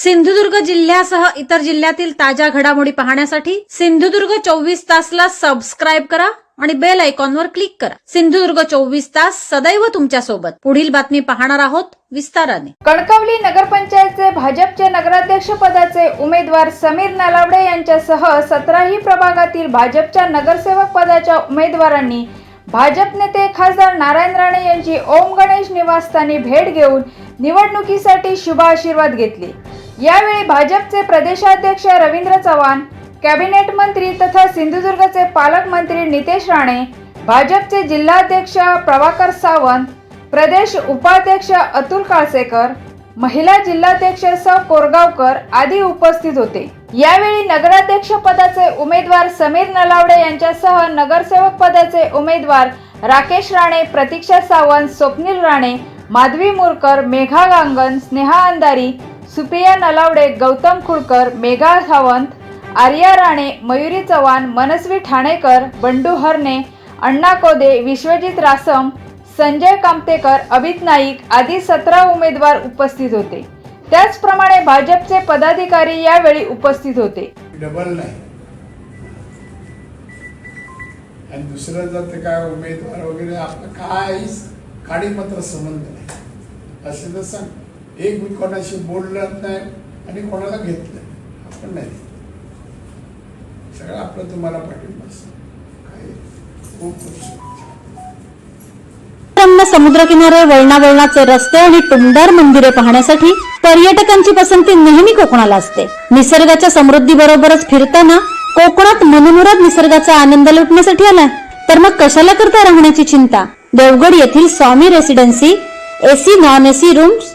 सिंधुदुर्ग जिल्ह्यासह इतर जिल्ह्यातील ताज्या घडामोडी पाहण्यासाठी सिंधुदुर्ग चोवीस तासला सबस्क्राईब करा आणि बेल आयकॉनवर क्लिक करा. सिंधुदुर्ग चोवीस तास सदैव तुमच्यासोबत. पुढील बातमी पाहणार आहोत विस्ताराने. कणकवली नगरपंचायतचे भाजपचे नगराध्यक्ष पदाचे उमेदवार समीर नलावडे यांच्यासह सतराही प्रभागातील भाजपच्या नगरसेवक पदाच्या उमेदवारांनी भाजप नेते खासदार नारायण राणे यांची ओम गणेश निवासस्थानी भेट घेऊन निवडणुकीसाठी शुभ आशीर्वाद घेतले. यावेळी भाजपचे प्रदेशाध्यक्ष रवींद्र चव्हाण कॅबिनेट मंत्री तथा सिंधुदुर्गचे पालकमंत्री नितेश राणे भाजपचे जिल्हाध्यक्ष प्रभाकर सावंत प्रदेश उपाध्यक्ष अतुल काळसेकर महिला जिल्हाध्यक्ष स. कोरगावकर आदी उपस्थित होते. यावेळी नगराध्यक्ष पदाचे उमेदवार समीर नलावडे यांच्यासह नगरसेवक पदाचे उमेदवार राकेश राणे प्रतीक्षा सावंत स्वप्नील राणे माधवी मुरकर मेघा गांगन स्नेहा अंधारी सुप्रिया नलावडे गौतम खुडकर मेघा सावंत आर्या राणे मयुरी चव्हाण मनस्वी ठाणेकर बंडू हरणे अण्णा कोदे विश्वजित रासम संजय कामतेकर अभित नाईक आदी सतरा उमेदवार उपस्थित होते. त्याचप्रमाणे भाजपचे पदाधिकारी यावेळी उपस्थित होते. डबल नाही. आणि दुसरं जर ते काय उमेदवार वगैरे आपलं काहीच काडीपत्र संबंध नाही. असे तर सांग. एक मी कोणाशी बोलत नाही आणि कोणाला घेतलं आपण नाही सगळं आपलं तुम्हाला पाठिंबा काय खूप रम्य समुद्रकिनारे वळणावळणाचे रस्ते आणि टुमदार मंदिरे पाहण्यासाठी पर्यटकांची पसंती नेहमी कोकणाला असते. निसर्गाच्या समृद्धी बरोबरच फिरताना कोकणात मनमुराद निसर्गाचा आनंद लुटण्यासाठी आला तर मग कशाला करता राहण्याची चिंता? देवगड येथील Swami residency AC non AC rooms